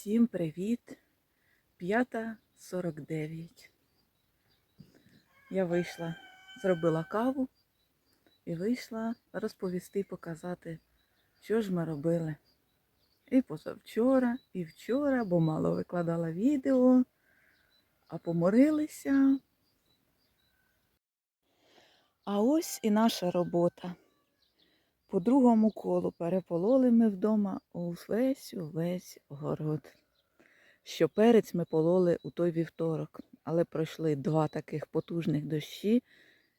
Всім привіт! 5.49. Я вийшла, зробила каву і вийшла розповісти, показати, що ж ми робили. І позавчора, і вчора, бо мало викладала відео, а поморилися. А ось і наша робота. По другому колу перепололи ми вдома увесь увесь город. Що перець ми пололи у той вівторок, але пройшли два таких потужних дощі,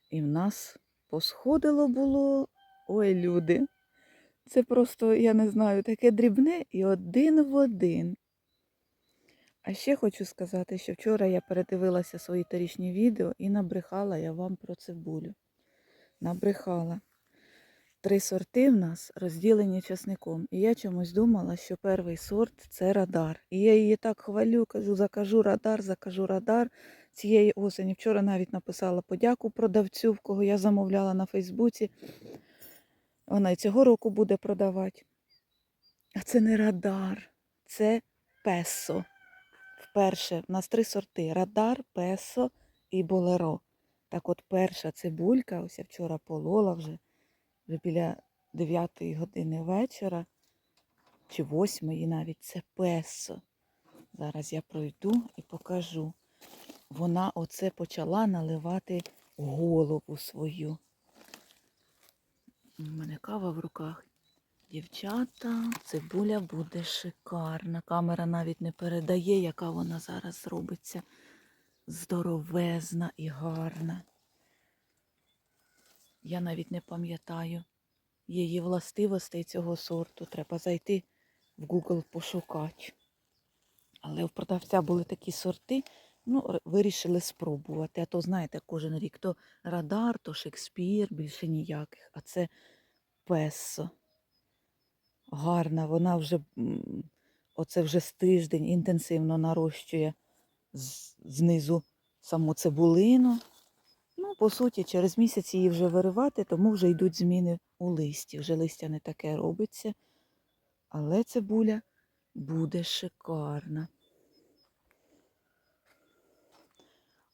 і в нас посходило було. Ой, люди. Це просто, я не знаю, таке дрібне і один в один. А ще хочу сказати, що вчора я передивилася свої торічні відео і набрехала я вам про цибулю. Набрехала. Три сорти в нас розділені часником. І я чомусь думала, що перший сорт це радар. І я її так хвалю, кажу, закажу радар, закажу радар цієї осені. Вчора навіть написала подяку продавцю, в кого я замовляла на Фейсбуці. Вона і цього року буде продавати. А це не радар, це песо. Вперше в нас три сорти: радар, песо і болеро. Так от перша цибулька, ось я вчора полола вже вже біля 9 години вечора, чи 8 навіть це песо. Зараз я пройду і покажу. Вона оце почала наливати голову свою. У мене кава в руках. Дівчата, цибуля буде шикарна. Камера навіть не передає, яка вона зараз зробиться. Здоровезна і гарна. Я навіть не пам'ятаю її властивостей цього сорту. Треба зайти в Google пошукати. Але у продавця були такі сорти, ну, вирішили спробувати. А то, знаєте, кожен рік то радар, то Шекспір, більше ніяких. А це песо. Гарна, вона вже оце вже з тиждень інтенсивно нарощує знизу саму цибулину. Ну, по суті, через місяць її вже виривати, тому вже йдуть зміни у листі. Вже листя не таке робиться. Але цибуля буде шикарна.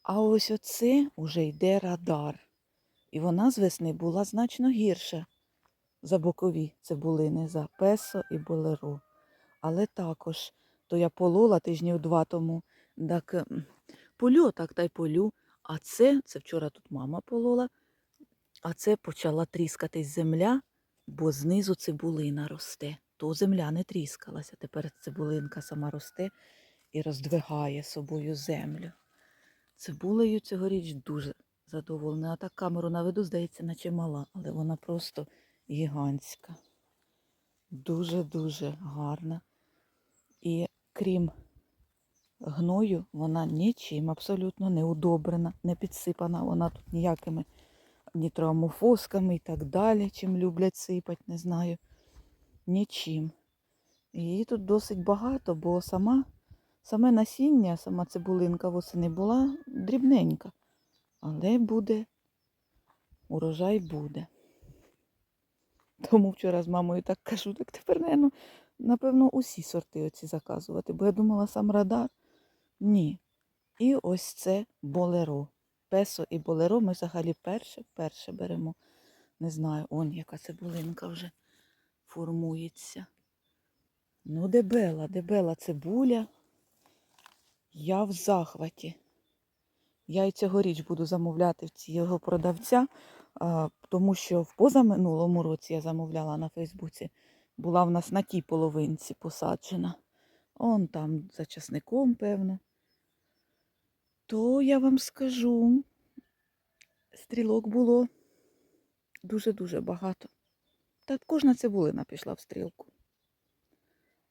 А ось оце уже йде радар. І вона з весни була значно гірша за бокові цибулини, за песо і болеро. Але також, то я полола тижнів два тому, так полю, так та й полю. А це, це вчора тут мама полола, а це почала тріскатись земля, бо знизу цибулина росте. То земля не тріскалася. Тепер цибулинка сама росте і роздвигає собою землю. Цибулею цьогоріч дуже задоволена. А так камеру наведу, здається, наче мала, але вона просто гігантська. Дуже-дуже гарна. І крім гною, вона нічим абсолютно не удобрена, не підсипана. Вона тут ніякими нітроамофосками і так далі, чим люблять сипати, не знаю. Нічим. Її тут досить багато, бо сама, саме насіння, сама цибулинка восени була дрібненька. Але буде, урожай буде. Тому вчора з мамою так кажу, так тепер, напевно, напевно, усі сорти оці заказувати. Бо я думала, сам радар. Ні. І ось це болеро. Песо і болеро ми взагалі перше, перше беремо. Не знаю, он яка цибулинка вже формується. Ну, дебела, дебела цибуля. Я в захваті. Я і цьогоріч буду замовляти в цього продавця, тому що в позаминулому році я замовляла на Фейсбуці. Була в нас на тій половинці посаджена. Он там за часником, певно. То я вам скажу, стрілок було дуже-дуже багато. Та кожна цибулина пішла в стрілку.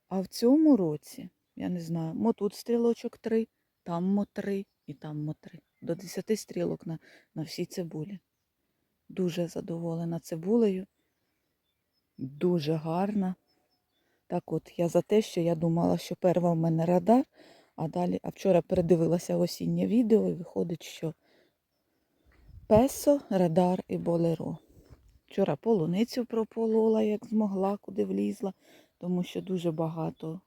А в цьому році, я не знаю, мо тут стрілочок три, там мо три і там мо три. До 10 стрілок на, на всій цибулі. Дуже задоволена цибулею. Дуже гарна. Так от, я за те, що я думала, що перва в мене радар, а далі, а вчора передивилася осіннє відео і виходить, що песо, радар і болеро. Вчора полуницю прополола, як змогла, куди влізла, тому що дуже багато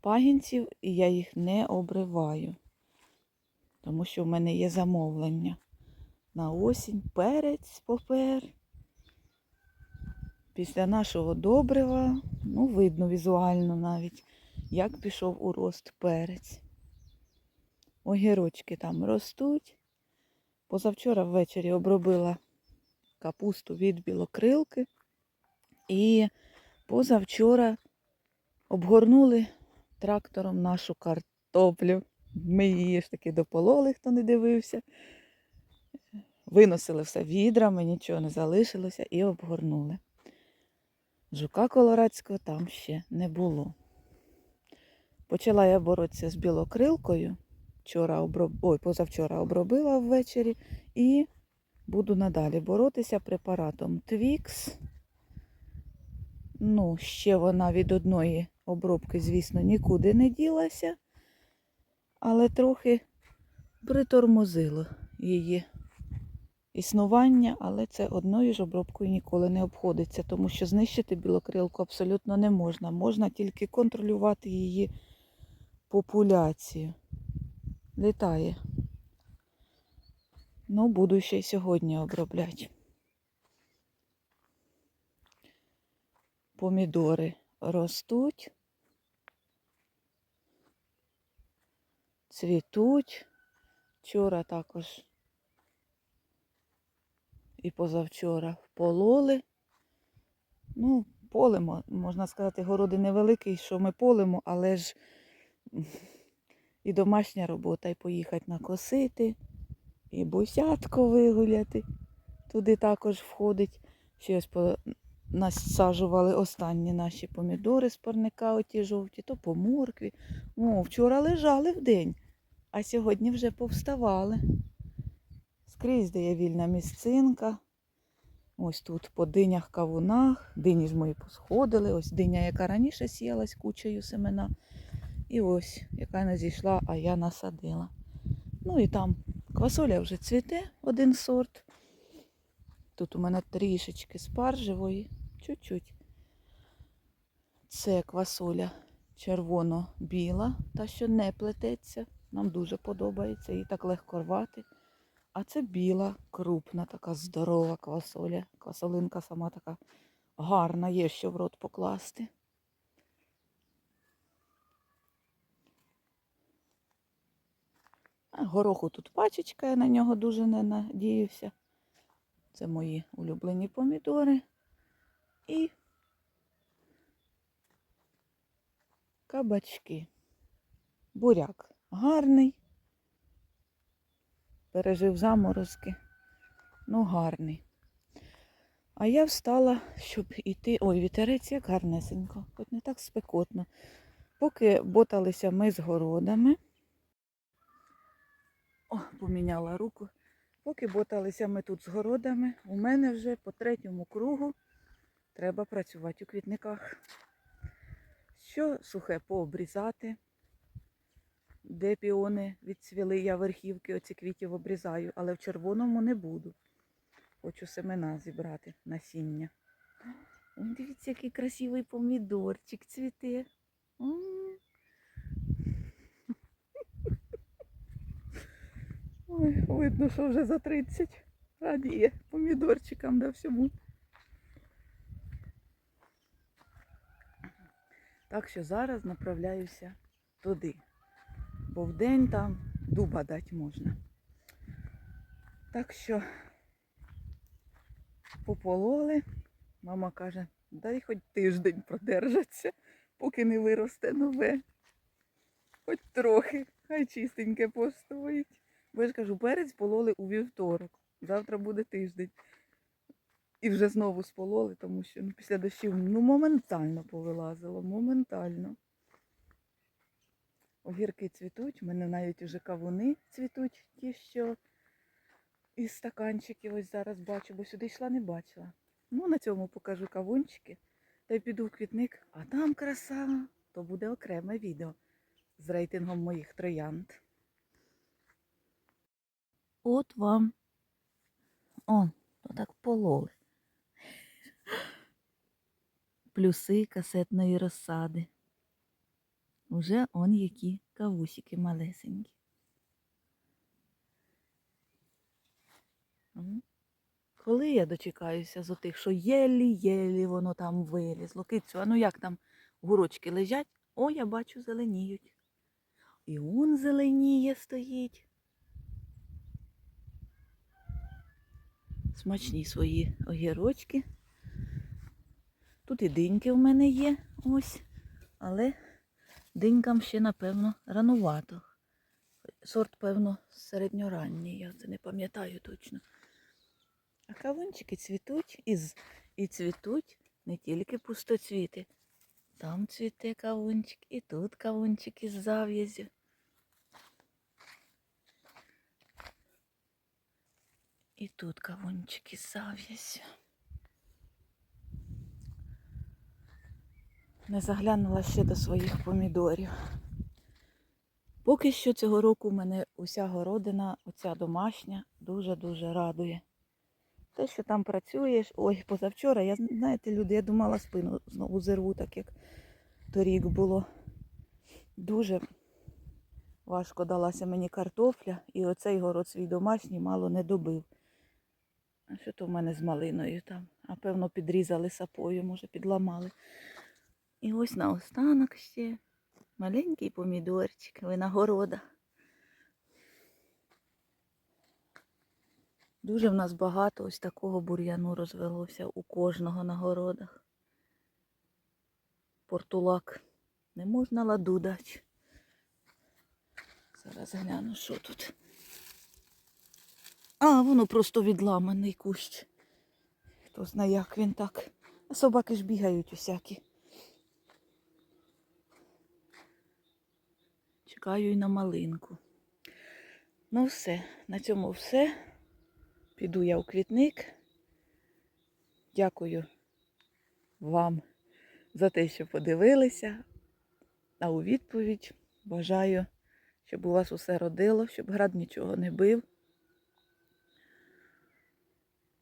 пагінців і я їх не обриваю, тому що в мене є замовлення. На осінь перець попер. Після нашого добрива, ну, видно візуально навіть, як пішов у рост перець. Огірочки там ростуть. Позавчора ввечері обробила капусту від білокрилки. І позавчора обгорнули трактором нашу картоплю. Ми її ж таки допололи, хто не дивився. Виносили все відрами, нічого не залишилося і обгорнули. Жука колорадського там ще не було. Почала я боротися з білокрилкою. Вчора оброб... Ой, позавчора обробила ввечері і буду надалі боротися препаратом Твікс. Ну, ще вона від одної обробки, звісно, нікуди не ділася, але трохи притормозило її існування, але це одною ж обробкою ніколи не обходиться, тому що знищити білокрилку абсолютно не можна. Можна тільки контролювати її популяцію. Літає. Ну, буду ще й сьогодні обробляти. Помідори ростуть, цвітуть. Вчора також і позавчора пололи. Ну, полимо, можна сказати, городи невеликий, що ми полимо, але ж і домашня робота, і поїхати накосити, і бусятко вигуляти. Туди також входить. Ще ось насаджували останні наші помідори з парника, оті жовті, то по моркві. О, вчора лежали в день, а сьогодні вже повставали. Скрізь, де є вільна місцинка. Ось тут по динях кавунах. Дині ж мої посходили. Ось диня, яка раніше сіялась кучею семена. І ось, яка не зійшла, а я насадила. Ну і там квасоля вже цвіте один сорт. Тут у мене трішечки спаржевої, чуть-чуть. Це квасоля червоно-біла, та що не плететься. Нам дуже подобається, її так легко рвати. А це біла, крупна, така здорова квасоля. Квасолинка сама така гарна, є що в рот покласти. Гороху тут пачечка, я на нього дуже не надіюся. Це мої улюблені помідори. І кабачки. Буряк гарний. Пережив заморозки. Ну, гарний. А я встала, щоб іти. Ой, вітерець як гарнесенько, хоч не так спекотно. Поки боталися ми з городами. О, поміняла руку. Поки боталися ми тут з городами, у мене вже по третьому кругу треба працювати у квітниках. Що сухе пообрізати, де піони відцвіли, я верхівки оці квітів обрізаю, але в червоному не буду. Хочу семена зібрати, насіння. Ой, дивіться, який красивий помідорчик цвіте. М. Ой, видно, що вже за 30 радіє помідорчикам да всьому. Так що зараз направляюся туди, бо вдень там дуба дати можна. Так що попололи. Мама каже, дай хоч тиждень продержаться, поки не виросте нове. Хоч трохи, хай чистеньке постоїть. Бо я ж кажу, перець пололи у вівторок. Завтра буде тиждень. І вже знову спололи, тому що ну, після дощів ну, моментально повилазило, моментально. Огірки цвітуть, у мене навіть уже кавуни цвітуть, ті, що із стаканчиків ось зараз бачу, бо сюди йшла не бачила. Ну, на цьому покажу кавунчики. Та й піду в квітник, а там краса, то буде окреме відео з рейтингом моїх троянд. От вам. О, то так пололи. Плюси касетної розсади. Уже он які кавусики малесенькі. Коли я дочекаюся з отих, що єлі-єлі воно там вилізло. Кицю, а ну як там гурочки лежать? О, я бачу, зеленіють. І он зеленіє стоїть. Смачні свої огірочки. Тут і диньки в мене є, ось, але динькам ще, напевно, ранувато. Сорт, певно, середньоранній, я це не пам'ятаю точно. А кавунчики цвітуть і, і цвітуть не тільки пустоцвіти. Там цвіте кавунчик, і тут кавунчик із зав'язю. І тут кавунчик із зав'язю. Не заглянула ще до своїх помідорів. Поки що цього року мене уся городина, оця домашня, дуже-дуже радує. Те, що там працюєш, ой, позавчора, я знаєте, люди, я думала спину знову зірву, так як торік було. Дуже важко далася мені картопля, і оцей город свій домашній мало не добив. А що то в мене з малиною там? А певно, підрізали сапою, може, підламали. І ось наостанок ще маленький помідорчик, винагорода. Дуже в нас багато ось такого бур'яну розвелося у кожного на городах. Портулак. Не можна ладу дати. Зараз гляну, що тут. А, воно просто відламаний кущ. Хто знає, як він так. А собаки ж бігають усякі. Чекаю і на малинку. Ну все, на цьому все. Піду я у квітник. Дякую вам за те, що подивилися. А у відповідь бажаю, щоб у вас усе родило, щоб град нічого не бив.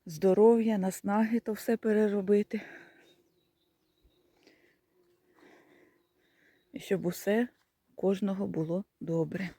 Здоров'я, наснаги то все переробити. І щоб усе кожного було добре.